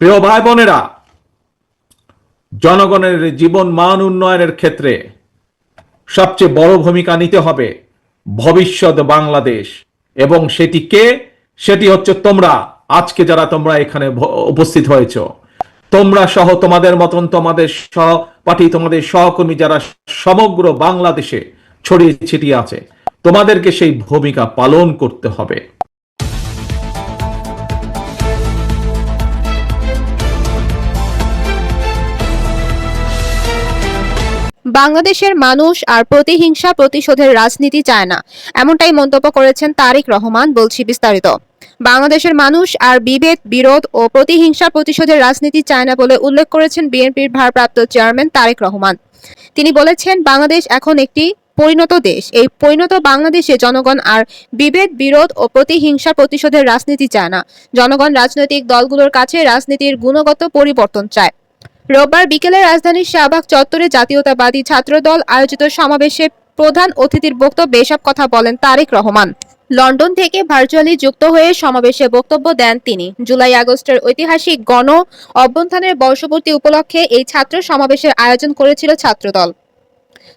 প্রিয় ভাই বোনেরা, জনগণের জীবন মান উন্নয়নের ক্ষেত্রে সবচেয়ে বড় ভূমিকা নিতে হবে ভবিষ্যৎ বাংলাদেশ। এবং সেটি কে? সেটি হচ্ছে তোমরা। আজকে যারা তোমরা এখানে উপস্থিত হয়েছ, তোমরা সহ তোমাদের মতন তোমাদের সহপাঠী তোমাদের সহকর্মী যারা সমগ্র বাংলাদেশে ছড়িয়ে ছিটিয়ে আছে, তোমাদেরকে সেই ভূমিকা পালন করতে হবে। বাংলাদেশের মানুষ আর প্রতিহিংসা প্রতিশোধের রাজনীতি চায় না। এমনটাই মন্তব্য করেছেন তারেক রহমান, বলছি বিস্তারিত। বাংলাদেশের মানুষ আর বিভেদ, বিরোধ ও প্রতিহিংসা প্রতিশোধের রাজনীতি চায় না বলে উল্লেখ করেছেন বিএনপির ভারপ্রাপ্ত চেয়ারম্যান তারেক রহমান। তিনি বলেছেন, বাংলাদেশ এখন একটি পরিণত দেশ। এই পরিণত বাংলাদেশে জনগণ আর বিভেদ, বিরোধ ও প্রতিহিংসা প্রতিশোধের রাজনীতি চায় না। জনগণ রাজনৈতিক দলগুলোর কাছে রাজনীতির গুণগত পরিবর্তন চায়। রোববার বিকেলে রাজধানীর শাহবাগ চত্বরে জাতীয়তাবাদী ছাত্রদল আয়োজিত সমাবেশে প্রধান অতিথির বক্তব্যে এসব কথা বলেন তারেক রহমান। লন্ডন থেকে ভার্চুয়ালি যুক্ত হয়ে সমাবেশে বক্তব্য দেন তিনি। জুলাই আগস্টের ঐতিহাসিক গণ অভ্যন্থানের বর্ষপূর্তি উপলক্ষে এই ছাত্র সমাবেশের আয়োজন করেছিল ছাত্রদল।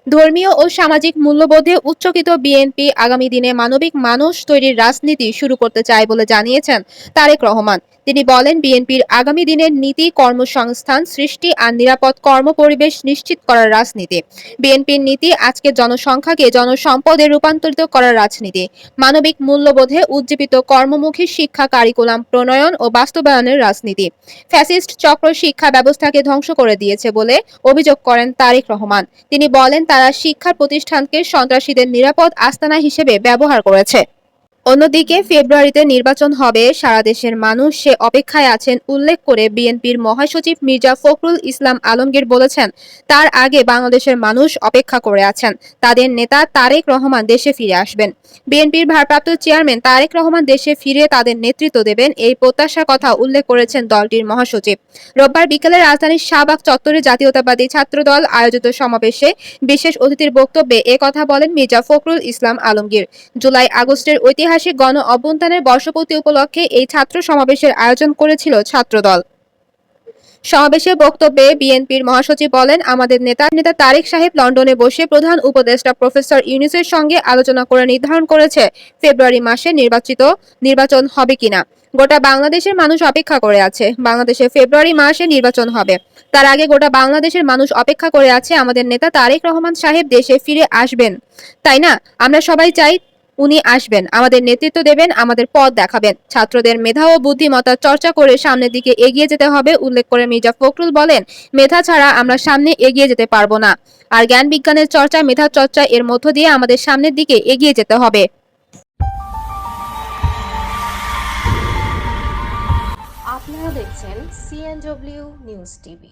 ধর্মীয় ও সামাজিক মূল্যবোধে উচ্চকিত বিএনপি আগামী দিনে মানবিক মানুষ তৈরির রাজনীতি শুরু করতে চায় বলে জানিয়েছেন তারেক রহমান। তিনি বলেন, বিএনপির আগামী দিনের নীতি, কর্মসংস্থান, সৃষ্টি আর নিরাপদ কর্মপরিবেশ নিশ্চিত করার রাজনীতি। বিএনপির নীতি আজকে জনসংখ্যাকে জনসম্পদে রূপান্তরিত করার রাজনীতি। মানবিক মূল্যবোধে উজ্জীবিত কর্মমুখী শিক্ষা কারিকুলাম প্রণয়ন ও বাস্তবায়নের রাজনীতি। ফ্যাসিস্ট চক্র শিক্ষা ব্যবস্থাকে ধ্বংস করে দিয়েছে বলে অভিযোগ করেন তারেক রহমান। তিনি বলেন তারা শিক্ষা প্রতিষ্ঠানকে সন্ত্রাসীদের নিরাপদ আস্তানা হিসেবে ব্যবহার করেছে। অন্যদিকে ফেব্রুয়ারিতে নির্বাচন হবে, সারা দেশের মানুষ সে অপেক্ষায় আছেন, উল্লেখ করে বিএনপির মহাসচিব মির্জা ফখরুল ইসলাম আলমগীর বলেছেন, তার আগে বাংলাদেশের মানুষ অপেক্ষা করে আছেন। তাদের নেতা তারেক রহমান দেশে ফিরে আসবেন। বিএনপির ভারপ্রাপ্ত চেয়ারম্যান তারেক রহমান দেশে ফিরে তাদের নেতৃত্ব দেবেন এই প্রত্যাশার কথা উল্লেখ করেছেন দলটির মহাসচিব। রোববার বিকেলে রাজধানীর শাহবাগ চত্বরে জাতীয়তাবাদী ছাত্রদল আয়োজিত সমাবেশে বিশেষ অতিথির বক্তব্যে কথা বলেন মির্জা ফখরুল ইসলাম আলমগীর। জুলাই আগস্টের ঐতিহাসিক গণ অভ্যন্থানের বর্ষপূর্তি উপলক্ষে এই ছাত্র সমাবেশের আয়োজন করেছিল ছাত্রদল। সমাবেশে বক্তব্যে বিএনপির মহাসচিব বলেন, আমাদের নেতা নেতা তারেক সাহেব লন্ডনে বসে প্রধান উপদেষ্টা প্রফেসর ইউনিসের সঙ্গে আলোচনা করে নির্ধারণ করেছে ফেব্রুয়ারি মাসে নির্বাচিত নির্বাচন হবে কিনা। গোটা বাংলাদেশের মানুষ অপেক্ষা করে আছে, বাংলাদেশে ফেব্রুয়ারি মাসে নির্বাচন হবে। তার আগে গোটা বাংলাদেশের মানুষ অপেক্ষা করে আছে, আমাদের নেতা তারেক রহমান সাহেব দেশে ফিরে আসবেন। তাই না? আমরা সবাই চাই উনি আসবেন। আমাদের নেতৃত্ব দেবেন, আমাদের পথ দেখাবেন। ছাত্রদের মেধা ও বুদ্ধিমত্তা চর্চা করে সামনের দিকে এগিয়ে যেতে হবে, উল্লেখ করে মির্জা ফখরুল বলেন, মেধা ছাড়া আমরা সামনে এগিয়ে যেতে পারব না। আর জ্ঞান বিজ্ঞানের চর্চা, মেধা চর্চা এর মধ্য দিয়ে আমাদের সামনের দিকে এগিয়ে যেতে হবে। আপনারা দেখছেন সিএনডব্লিউ নিউজ টিভি